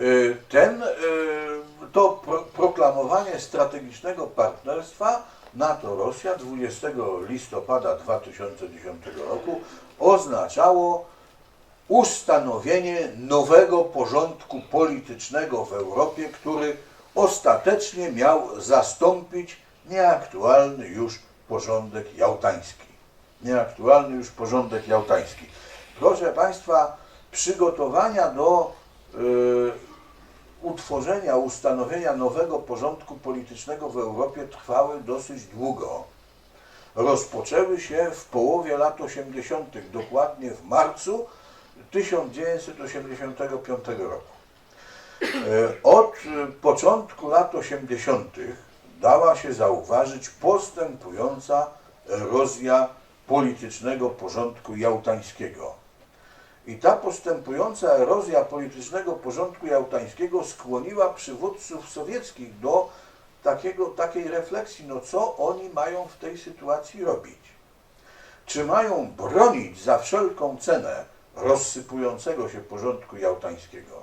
Y, Ten, y, to pro, proklamowanie strategicznego partnerstwa NATO-Rosja 20 listopada 2010 roku oznaczało ustanowienie nowego porządku politycznego w Europie, który ostatecznie miał zastąpić nieaktualny już porządek jałtański. Nieaktualny już porządek jałtański. Proszę Państwa, przygotowania do y, utworzenia, ustanowienia nowego porządku politycznego w Europie trwały dosyć długo. Rozpoczęły się w połowie lat 80., dokładnie w marcu 1985 roku. E, Od e, początku lat 80. dała się zauważyć postępująca erozja politycznego porządku jałtańskiego. I ta postępująca erozja politycznego porządku jałtańskiego skłoniła przywódców sowieckich do takiego, takiej refleksji, no co oni mają w tej sytuacji robić. Czy mają bronić za wszelką cenę rozsypującego się porządku jałtańskiego?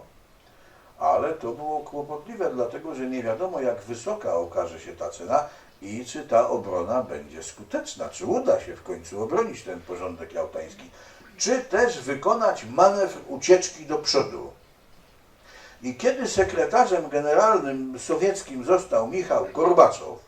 Ale to było kłopotliwe, dlatego że nie wiadomo, jak wysoka okaże się ta cena i czy ta obrona będzie skuteczna, czy uda się w końcu obronić ten porządek jałtański, czy też wykonać manewr ucieczki do przodu. I kiedy sekretarzem generalnym sowieckim został Michał Gorbaczow,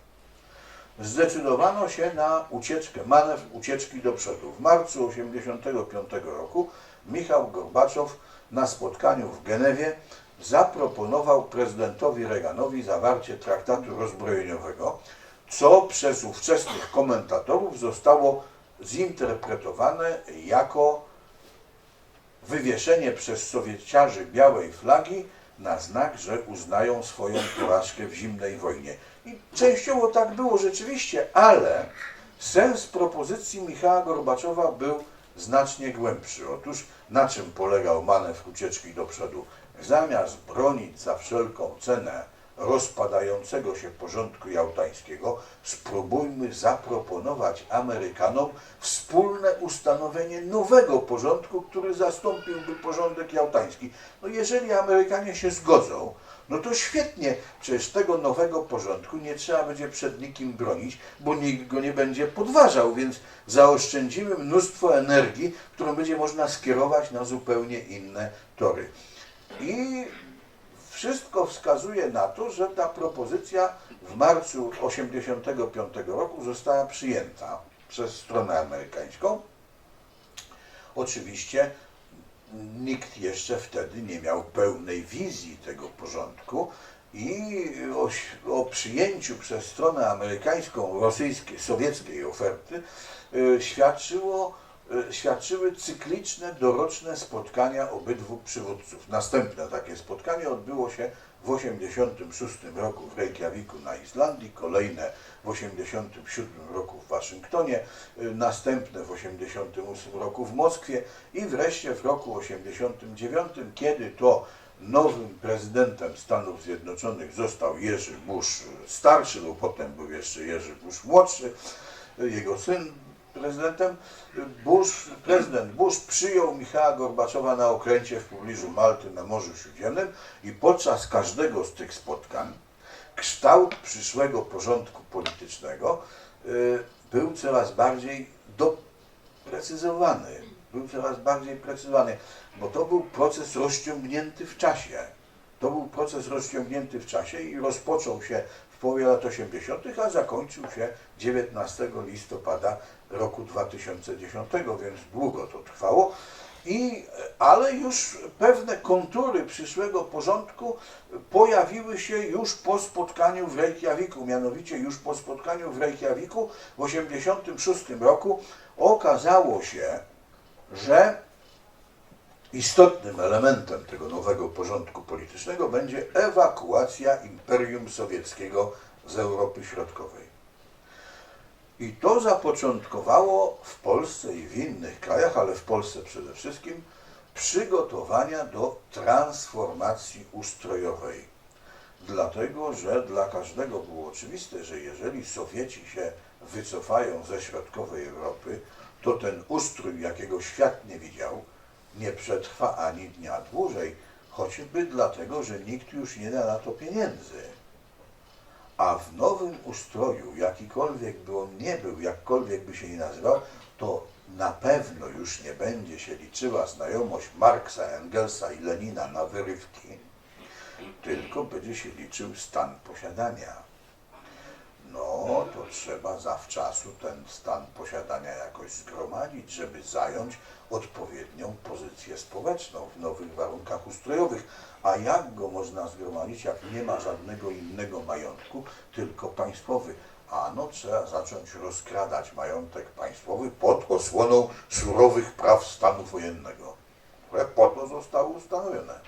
zdecydowano się na ucieczkę, manewr ucieczki do przodu. W marcu 1985 roku Michał Gorbaczow na spotkaniu w Genewie zaproponował prezydentowi Reaganowi zawarcie traktatu rozbrojeniowego, co przez ówczesnych komentatorów zostało zinterpretowane jako wywieszenie przez Sowieciarzy białej flagi na znak, że uznają swoją porażkę w zimnej wojnie. I częściowo tak było rzeczywiście, ale sens propozycji Michała Gorbaczowa był znacznie głębszy. Otóż na czym polegał manewr ucieczki do przodu? Zamiast bronić za wszelką cenę rozpadającego się porządku jałtańskiego, spróbujmy zaproponować Amerykanom wspólne ustanowienie nowego porządku, który zastąpiłby porządek jałtański. No jeżeli Amerykanie się zgodzą, no to świetnie, przecież tego nowego porządku nie trzeba będzie przed nikim bronić, bo nikt go nie będzie podważał, więc zaoszczędzimy mnóstwo energii, którą będzie można skierować na zupełnie inne tory. I wszystko wskazuje na to, że ta propozycja w marcu 1985 roku została przyjęta przez stronę amerykańską. Oczywiście nikt jeszcze wtedy nie miał pełnej wizji tego porządku i o, o przyjęciu przez stronę amerykańską rosyjskiej, sowieckiej oferty y, świadczyło, świadczyły cykliczne, doroczne spotkania obydwu przywódców. Następne takie spotkanie odbyło się w 1986 roku w Reykjaviku na Islandii, kolejne w 1987 roku w Waszyngtonie, y, następne w 1988 roku w Moskwie i wreszcie w roku 1989, kiedy to nowym prezydentem Stanów Zjednoczonych został Jerzy Bush starszy, bo potem był jeszcze Jerzy Bush młodszy, y, jego syn prezydentem. Bush, prezydent Bush przyjął Michała Gorbaczowa na okręcie w pobliżu Malty na Morzu Śródziemnym i podczas każdego z tych spotkań kształt przyszłego porządku politycznego y, był coraz bardziej doprecyzowany. Był coraz bardziej precyzowany, bo to był proces rozciągnięty w czasie. To był proces rozciągnięty w czasie i rozpoczął się w połowie lat 80., a zakończył się 19 listopada roku 2010, więc długo to trwało. I, ale już pewne kontury przyszłego porządku pojawiły się już po spotkaniu w Reykjaviku, mianowicie już po spotkaniu w Reykjaviku w 1986 roku okazało się, że istotnym elementem tego nowego porządku politycznego będzie ewakuacja Imperium Sowieckiego z Europy Środkowej. I to zapoczątkowało w Polsce i w innych krajach, ale w Polsce przede wszystkim, przygotowania do transformacji ustrojowej. Dlatego, że dla każdego było oczywiste, że jeżeli Sowieci się wycofają ze środkowej Europy, to ten ustrój, jakiego świat nie widział, nie przetrwa ani dnia dłużej, choćby dlatego, że nikt już nie da na to pieniędzy. A w nowym ustroju, jakikolwiek by on nie był, jakkolwiek by się nie nazywał, to na pewno już nie będzie się liczyła znajomość Marksa, Engelsa i Lenina na wyrywki, tylko będzie się liczył stan posiadania. No, to trzeba zawczasu ten stan posiadania jakoś zgromadzić, żeby zająć odpowiednią pozycję społeczną w nowych warunkach ustrojowych. A jak go można zgromadzić, jak nie ma żadnego innego majątku, tylko państwowy? Ano trzeba zacząć rozkradać majątek państwowy pod osłoną surowych praw stanu wojennego, które po to zostały ustanowione.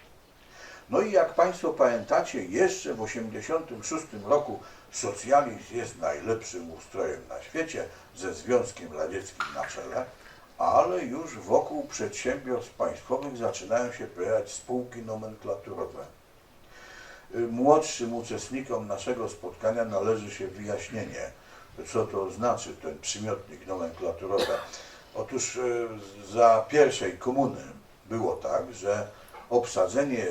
No i jak Państwo pamiętacie, jeszcze w 1986 roku socjalizm jest najlepszym ustrojem na świecie, ze Związkiem Radzieckim na czele, ale już wokół przedsiębiorstw państwowych zaczynają się pojawiać spółki nomenklaturowe. Y, Młodszym uczestnikom naszego spotkania należy się wyjaśnienie, co to znaczy ten przymiotnik nomenklaturowy. Otóż y, za pierwszej komuny było tak, że obsadzenie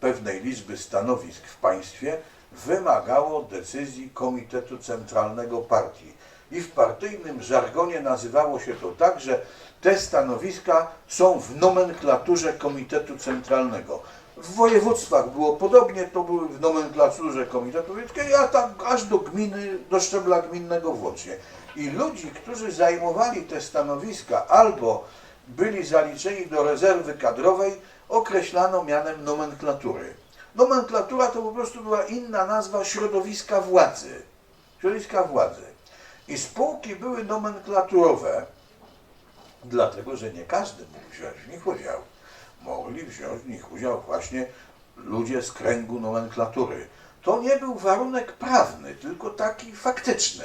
pewnej liczby stanowisk w państwie wymagało decyzji Komitetu Centralnego Partii. I w partyjnym żargonie nazywało się to tak, że te stanowiska są w nomenklaturze Komitetu Centralnego. W województwach było podobnie, to były w nomenklaturze Komitetu Wiejskiego, a tak aż do gminy, do szczebla gminnego włącznie. I ludzi, którzy zajmowali te stanowiska albo byli zaliczeni do rezerwy kadrowej, określano mianem nomenklatury. Nomenklatura to po prostu była inna nazwa środowiska władzy. Środowiska władzy. I spółki były nomenklaturowe, dlatego że nie każdy mógł wziąć w nich udział. Mogli wziąć w nich udział właśnie ludzie z kręgu nomenklatury. To nie był warunek prawny, tylko taki faktyczny,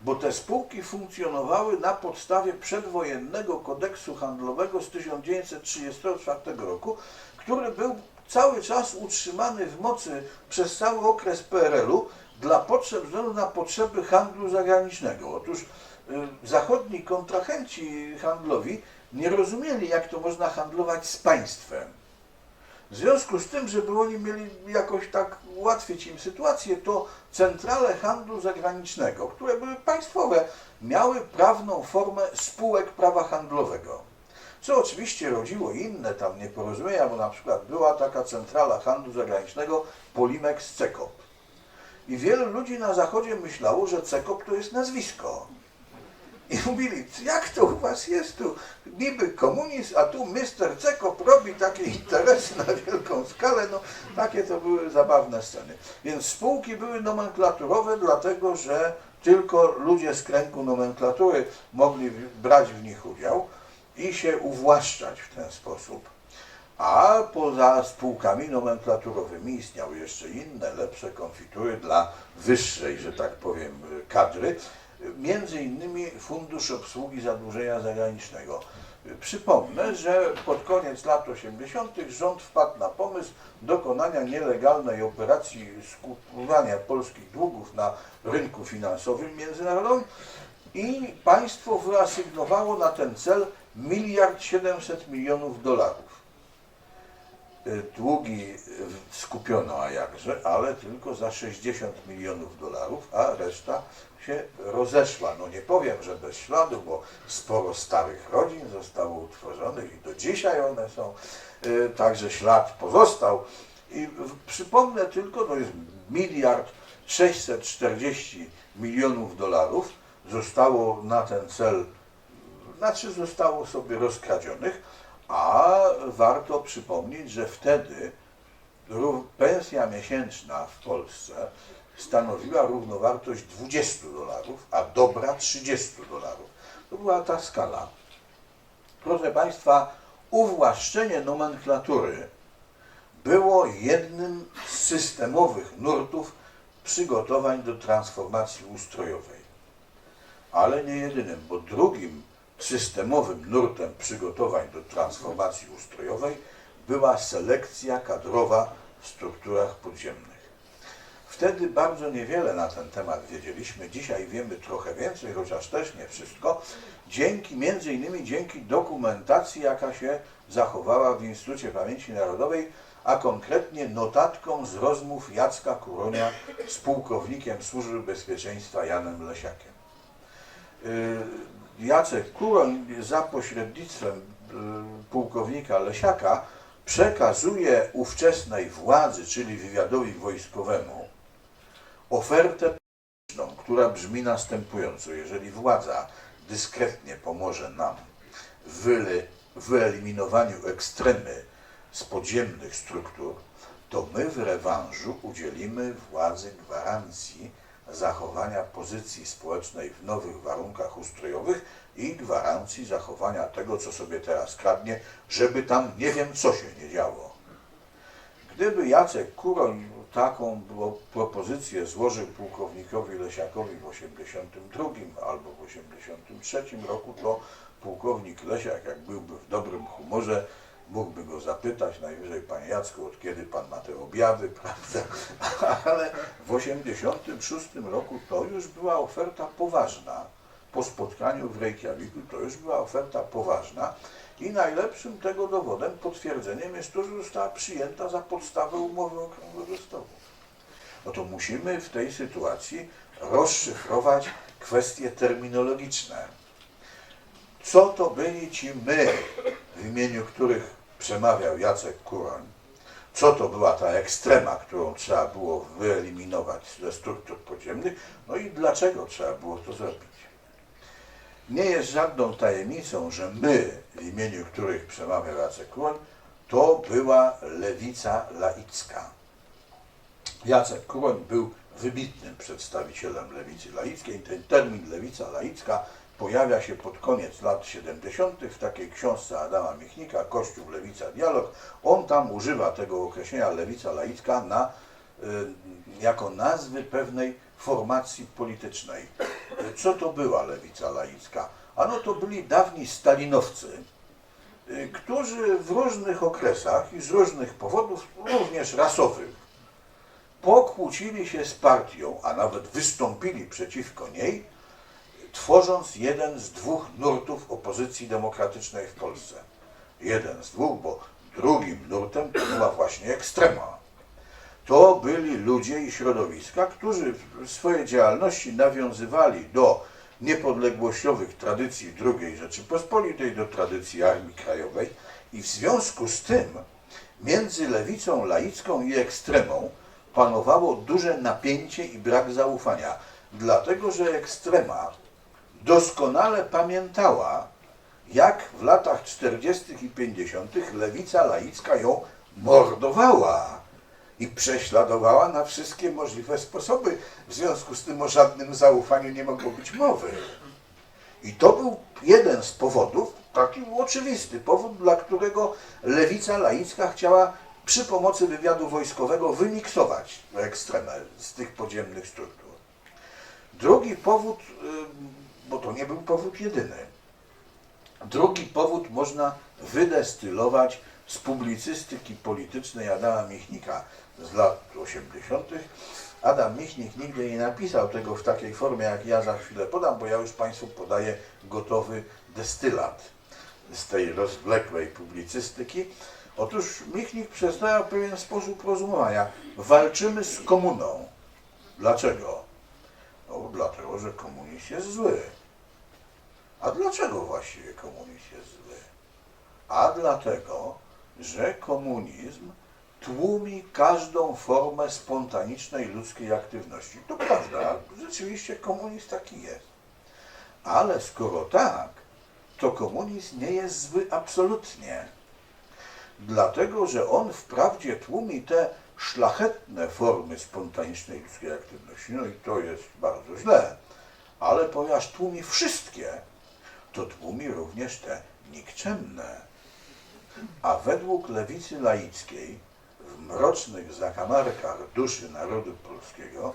bo te spółki funkcjonowały na podstawie przedwojennego kodeksu handlowego z 1934 roku, który był cały czas utrzymany w mocy przez cały okres PRL-u dla potrzeb, ze względu na potrzeby handlu zagranicznego. Otóż y, zachodni kontrahenci handlowi nie rozumieli, jak to można handlować z państwem. W związku z tym, żeby oni mieli jakoś tak ułatwić im sytuację, to centrale handlu zagranicznego, które były państwowe, miały prawną formę spółek prawa handlowego. Co oczywiście rodziło inne tam nieporozumienia, bo na przykład była taka centrala handlu zagranicznego Polimex Cekop. I wielu ludzi na zachodzie myślało, że Cekop to jest nazwisko. I mówili, jak to u was jest tu niby komunizm, a tu Mr. Cekop robi takie interesy na wielką skalę, no takie to były zabawne sceny. Więc spółki były nomenklaturowe, dlatego że tylko ludzie z kręgu nomenklatury mogli brać w nich udział i się uwłaszczać w ten sposób. A poza spółkami nomenklaturowymi istniały jeszcze inne, lepsze konfitury dla wyższej, że tak powiem, kadry, między innymi Fundusz Obsługi Zadłużenia Zagranicznego. Przypomnę, że pod koniec lat 80. rząd wpadł na pomysł dokonania nielegalnej operacji skupowania polskich długów na rynku finansowym międzynarodowym i państwo wyasygnowało na ten cel miliard 700 milionów dolarów. Y, Długi y, skupiono, a jakże, ale tylko za 60 milionów dolarów, a reszta się rozeszła. No nie powiem, że bez śladu, bo sporo starych rodzin zostało utworzonych i do dzisiaj one są, y, także ślad pozostał. I przypomnę tylko, to jest miliard 640 milionów dolarów zostało na ten cel znaczy zostało sobie rozkradzionych, a warto przypomnieć, że wtedy pensja miesięczna w Polsce stanowiła równowartość 20 dolarów, a dobra 30 dolarów. To była ta skala. Proszę Państwa, uwłaszczenie nomenklatury było jednym z systemowych nurtów przygotowań do transformacji ustrojowej ale nie jedynym, bo drugim systemowym nurtem przygotowań do transformacji ustrojowej była selekcja kadrowa w strukturach podziemnych. Wtedy bardzo niewiele na ten temat wiedzieliśmy. Dzisiaj wiemy trochę więcej, chociaż też nie wszystko. Dzięki, między innymi dzięki dokumentacji, jaka się zachowała w Instytucie Pamięci Narodowej, a konkretnie notatką z rozmów Jacka Kuronia z pułkownikiem Służby Bezpieczeństwa Janem Lesiakiem. Jacek Kuroń za pośrednictwem y, pułkownika Lesiaka przekazuje ówczesnej władzy, czyli wywiadowi wojskowemu, ofertę polityczną, która brzmi następująco. Jeżeli władza dyskretnie pomoże nam w wyeliminowaniu ekstremy z podziemnych struktur, to my w rewanżu udzielimy władzy gwarancji zachowania pozycji społecznej w nowych warunkach ustrojowych i gwarancji zachowania tego, co sobie teraz kradnie, żeby tam nie wiem co się nie działo. Gdyby Jacek Kuroń taką propozycję złożył pułkownikowi Lesiakowi w 82 albo w 83 roku, to pułkownik Lesiak, jak byłby w dobrym humorze, mógłby go zapytać najwyżej, panie Jacku, od kiedy pan ma te objawy, prawda? Ale w 86 roku to już była oferta poważna. Po spotkaniu w Reykjaviku to już była oferta poważna i najlepszym tego dowodem, potwierdzeniem jest to, że została przyjęta za podstawę umowy okrągłego stołu. No to musimy w tej sytuacji rozszyfrować kwestie terminologiczne. Co to byli ci my, w imieniu których przemawiał Jacek Kuroń? Co to była ta ekstrema, którą trzeba było wyeliminować ze struktur podziemnych? No i dlaczego trzeba było to zrobić? Nie jest żadną tajemnicą, że my, w imieniu których przemawiał Jacek Kuroń, to była lewica laicka. Jacek Kuroń był wybitnym przedstawicielem lewicy laickiej. Ten termin lewica laicka pojawia się pod koniec lat 70. w takiej książce Adama Michnika, Kościół, Lewica, Dialog. On tam używa tego określenia lewica laicka na, y, jako nazwy pewnej formacji politycznej. Y, Co to była lewica laicka? Ano to byli dawni stalinowcy, y, którzy w różnych okresach i z różnych powodów, również rasowych, pokłócili się z partią, a nawet wystąpili przeciwko niej, tworząc jeden z dwóch nurtów opozycji demokratycznej w Polsce. Jeden z dwóch, bo drugim nurtem to była właśnie ekstrema. To byli ludzie i środowiska, którzy w swojej działalności nawiązywali do niepodległościowych tradycji II Rzeczypospolitej, do tradycji Armii Krajowej i w związku z tym między lewicą laicką i ekstremą panowało duże napięcie i brak zaufania, dlatego że ekstrema doskonale pamiętała, jak w latach 40. i 50. lewica laicka ją mordowała i prześladowała na wszystkie możliwe sposoby. W związku z tym o żadnym zaufaniu nie mogło być mowy. I to był jeden z powodów, taki oczywisty powód, dla którego lewica laicka chciała przy pomocy wywiadu wojskowego wymiksować ekstremę z tych podziemnych struktur. Drugi powód, bo to nie był powód jedyny. Drugi powód można wydestylować z publicystyki politycznej Adama Michnika z lat 80. Adam Michnik nigdy nie napisał tego w takiej formie, jak ja za chwilę podam, bo ja już Państwu podaję gotowy destylat z tej rozwlekłej publicystyki. Otóż Michnik przedstawiał pewien sposób rozumowania. Walczymy z komuną. Dlaczego? No, dlatego, że komunizm jest zły. A dlaczego właściwie komunizm jest zły? A dlatego, że komunizm tłumi każdą formę spontanicznej ludzkiej aktywności. To prawda, rzeczywiście komunizm taki jest. Ale skoro tak, to komunizm nie jest zły absolutnie. Dlatego, że on wprawdzie tłumi te szlachetne formy spontanicznej ludzkiej aktywności, no i to jest bardzo źle, ale ponieważ tłumi wszystkie, to tłumi również te nikczemne. A według lewicy laickiej w mrocznych zakamarkach duszy narodu polskiego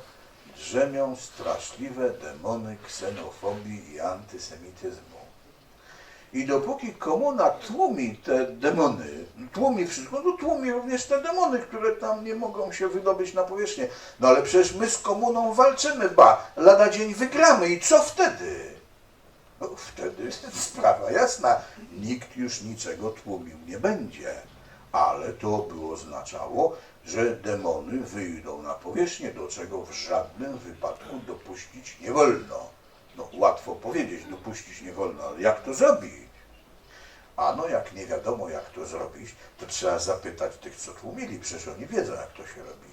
drzemią straszliwe demony ksenofobii i antysemityzmu. I dopóki komuna tłumi te demony tłumi wszystko, no tłumi również te demony, które tam nie mogą się wydobyć na powierzchnię. No ale przecież my z komuną walczymy, ba, lada dzień wygramy i co wtedy? No, wtedy sprawa jasna, nikt już niczego tłumił nie będzie. Ale to by oznaczało, że demony wyjdą na powierzchnię, do czego w żadnym wypadku dopuścić nie wolno. No łatwo powiedzieć, dopuścić nie wolno, ale jak to zrobić? A no jak nie wiadomo jak to zrobić, to trzeba zapytać tych, co tłumili, przecież oni wiedzą jak to się robi.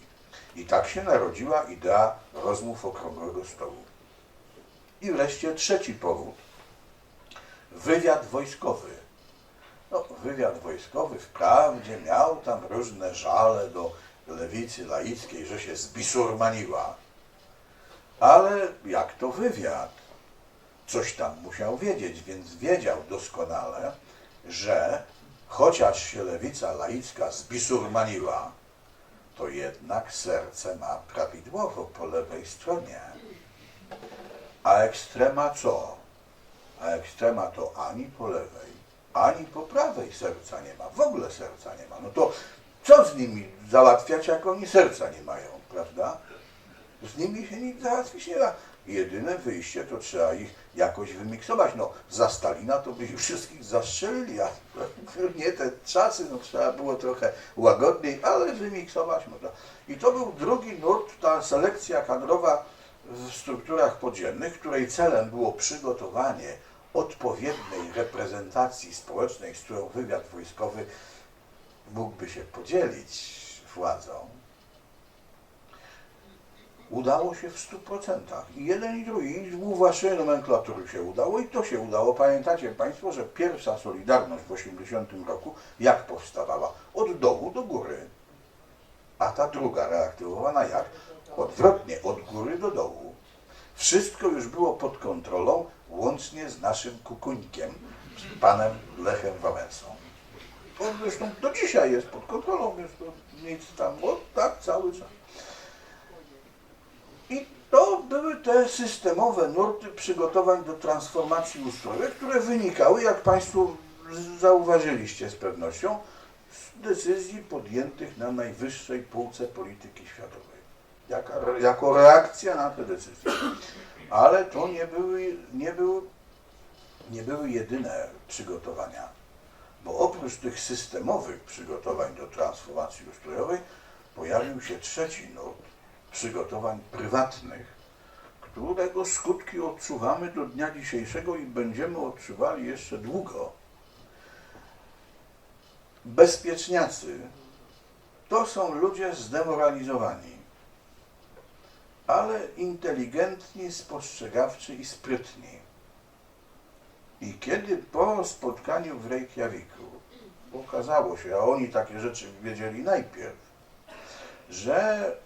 I tak się narodziła idea rozmów okrągłego stołu. I wreszcie trzeci powód. Wywiad wojskowy. No, wywiad wojskowy wprawdzie miał tam różne żale do lewicy laickiej, że się zbisurmaniła. Ale jak to wywiad? Coś tam musiał wiedzieć, więc wiedział doskonale, że chociaż się lewica laicka zbisurmaniła, to jednak serce ma prawidłowo po lewej stronie. A ekstrema co? A ekstrema to ani po lewej, ani po prawej serca nie ma. W ogóle serca nie ma. No to co z nimi załatwiać, jak oni serca nie mają, prawda? Z nimi się nic załatwić nie da. Jedyne wyjście to trzeba ich jakoś wymiksować. No, za Stalina to by ich wszystkich zastrzelili, a nie te czasy, no trzeba było trochę łagodniej, ale wymiksować można. I to był drugi nurt, ta selekcja kadrowa w strukturach podziemnych, której celem było przygotowanie odpowiedniej reprezentacji społecznej, z którą wywiad wojskowy mógłby się podzielić władzą. Udało się w 100%. I jeden i drugi, i dwóch waszej nomenklatury się udało i to się udało. Pamiętacie Państwo, że pierwsza Solidarność w 80 roku jak powstawała? Od dołu do góry. A ta druga reaktywowana jak? Odwrotnie, od góry do dołu. Wszystko już było pod kontrolą, łącznie z naszym kukuńkiem, z panem Lechem Wałęsą. On zresztą do dzisiaj jest pod kontrolą, więc to nic tam, bo tak cały czas. I to były te systemowe nurty przygotowań do transformacji ustrojowej, które wynikały, jak Państwo zauważyliście z pewnością, z decyzji podjętych na najwyższej półce polityki światowej. Jaka, jako reakcja na te decyzje. Ale to nie były, nie, były, nie były jedyne przygotowania, bo oprócz tych systemowych przygotowań do transformacji ustrojowej pojawił się trzeci nurt, przygotowań prywatnych, którego skutki odczuwamy do dnia dzisiejszego i będziemy odczuwali jeszcze długo. Bezpieczniacy to są ludzie zdemoralizowani, ale inteligentni, spostrzegawczy i sprytni. I kiedy po spotkaniu w Reykjaviku okazało się, a oni takie rzeczy wiedzieli najpierw, że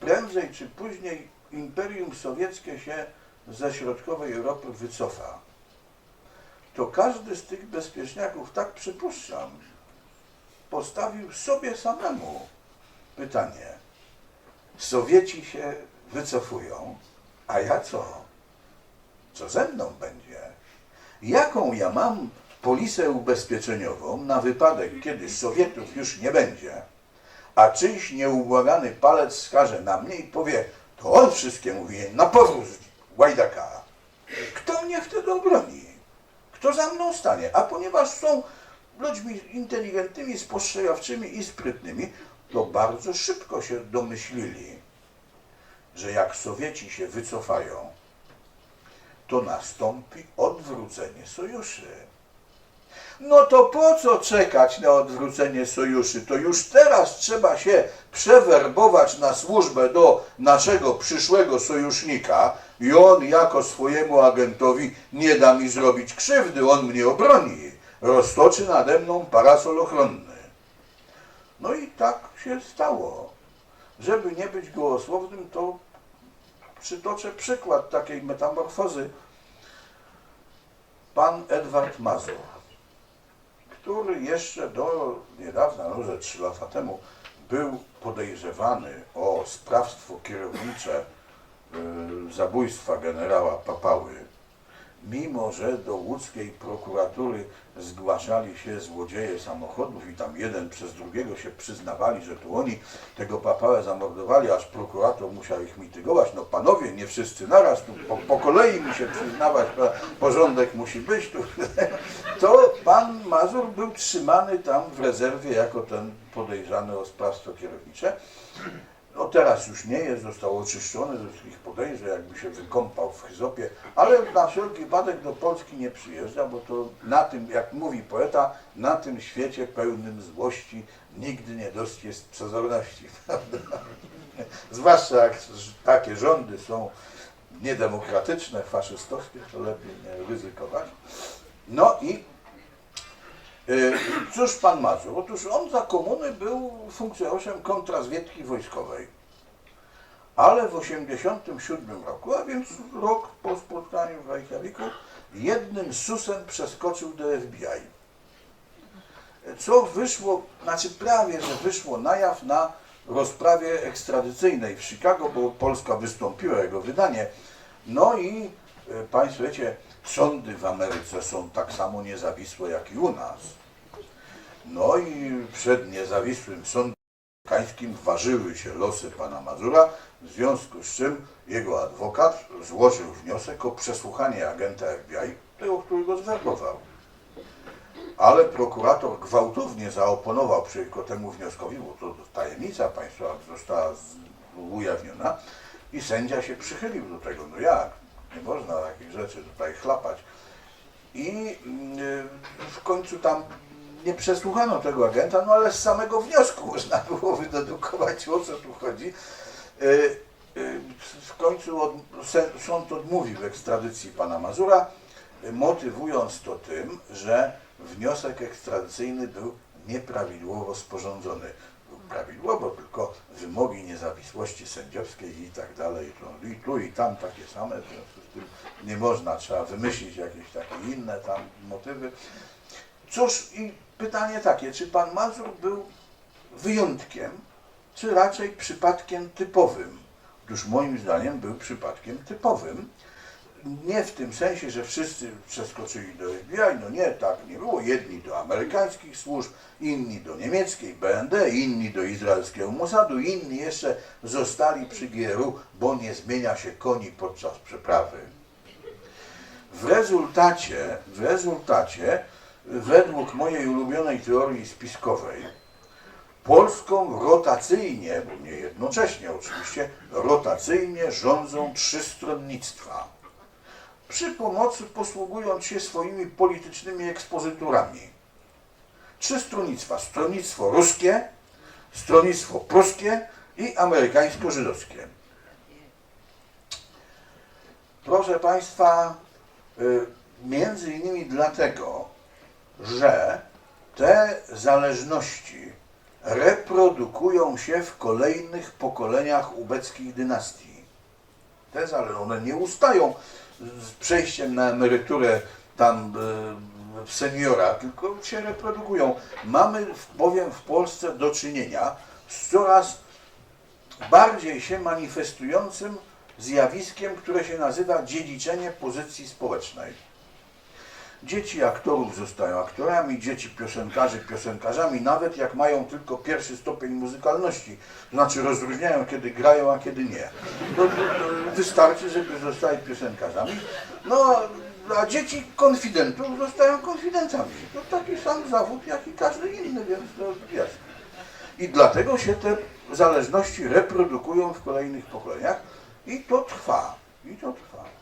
prędzej czy później Imperium Sowieckie się ze środkowej Europy wycofa, to każdy z tych bezpieczniaków, tak przypuszczam, postawił sobie samemu pytanie. Sowieci się wycofują, a ja co? Co ze mną będzie? Jaką ja mam polisę ubezpieczeniową na wypadek, kiedy Sowietów już nie będzie? A czyjś nieubłagany palec skaże na mnie i powie, to on wszystkiemu winien, na powrót Łajdaka. Kto mnie wtedy obroni? Kto za mną stanie? A ponieważ są ludźmi inteligentnymi, spostrzegawczymi i sprytnymi, to bardzo szybko się domyślili, że jak Sowieci się wycofają, to nastąpi odwrócenie sojuszy. No to po co czekać na odwrócenie sojuszy? To już teraz trzeba się przewerbować na służbę do naszego przyszłego sojusznika i on jako swojemu agentowi nie da mi zrobić krzywdy, on mnie obroni. Roztoczy nade mną parasol ochronny. No i tak się stało. Żeby nie być gołosłownym, to przytoczę przykład takiej metamorfozy. Pan Edward Mazur który jeszcze do niedawna, no ze 3 lata temu, był podejrzewany o sprawstwo kierownicze y, zabójstwa generała Papały, mimo że do łódzkiej prokuratury zgłaszali się złodzieje samochodów i tam jeden przez drugiego się przyznawali, że to oni tego papałę zamordowali, aż prokurator musiał ich mitygować. No panowie, nie wszyscy naraz, tu po, po kolei mi się przyznawać, porządek musi być. Tu. To pan Mazur był trzymany tam w rezerwie jako ten podejrzany o sprawstwo kierownicze. No teraz już nie jest, został oczyszczony ze wszystkich podejrzeń, jakby się wykąpał w Hyzopie, ale na wszelki wypadek do Polski nie przyjeżdża, bo to na tym, jak mówi poeta, na tym świecie pełnym złości nigdy nie dostrzec przezorności. prawda? Zwłaszcza jak takie rządy są niedemokratyczne, faszystowskie, to lepiej nie ryzykować. No i cóż pan Mazur? Otóż on za komuny był funkcjonariuszem kontrrazwiedki wojskowej. Ale w 1987 roku, a więc rok po spotkaniu w Reykjaviku, jednym susem przeskoczył do FBI. Co wyszło, znaczy prawie, że wyszło na jaw na rozprawie ekstradycyjnej w Chicago, bo Polska wystąpiła jego wydanie. No i Państwo wiecie, sądy w Ameryce są tak samo niezawisłe jak i u nas. No i przed niezawisłym sądem amerykańskim ważyły się losy pana Mazura, w związku z czym jego adwokat złożył wniosek o przesłuchanie agenta FBI, tego, który go zwerbował. Ale prokurator gwałtownie zaoponował przeciwko temu wnioskowi, bo to tajemnica państwowa została ujawniona i sędzia się przychylił do tego. No jak? Nie można takich rzeczy tutaj chlapać. I mm, w końcu tam nie przesłuchano tego agenta, no ale z samego wniosku można było wydedukować, o co tu chodzi. Y, y, W końcu od, sąd odmówił ekstradycji pana Mazura, y, motywując to tym, że wniosek ekstradycyjny był nieprawidłowo sporządzony. Prawidłowo, tylko wymogi niezawisłości sędziowskiej i tak dalej, to i tu i tam takie same, w związku z tym nie można, trzeba wymyślić jakieś takie inne tam motywy. Cóż, i pytanie takie, czy pan Mazur był wyjątkiem, czy raczej przypadkiem typowym? Otóż moim zdaniem był przypadkiem typowym. Nie w tym sensie, że wszyscy przeskoczyli do FBI, no nie, tak nie było. Jedni do amerykańskich służb, inni do niemieckiej BND, inni do izraelskiego Mossadu, inni jeszcze zostali przy GRU, bo nie zmienia się koni podczas przeprawy. W rezultacie, w rezultacie, według mojej ulubionej teorii spiskowej, Polską rotacyjnie, bo nie jednocześnie oczywiście, rotacyjnie rządzą trzy stronnictwa. Przy pomocy posługując się swoimi politycznymi ekspozyturami. Trzy stronnictwa. Stronnictwo ruskie, stronnictwo pruskie i amerykańsko-żydowskie. Proszę Państwa, y, między innymi dlatego, że te zależności reprodukują się w kolejnych pokoleniach ubeckich dynastii. Te zale one nie ustają z przejściem na emeryturę tam y, seniora, tylko się reprodukują. Mamy bowiem w Polsce do czynienia z coraz bardziej się manifestującym zjawiskiem, które się nazywa dziedziczenie pozycji społecznej. Dzieci aktorów zostają aktorami, dzieci piosenkarzy piosenkarzami, nawet jak mają tylko pierwszy stopień muzykalności. To znaczy rozróżniają, kiedy grają, a kiedy nie. To, to, to wystarczy, żeby zostali piosenkarzami. No, a dzieci konfidentów zostają konfidentami. To taki sam zawód, jak i każdy inny, więc to jest. I dlatego się te zależności reprodukują w kolejnych pokoleniach i to trwa. I to trwa.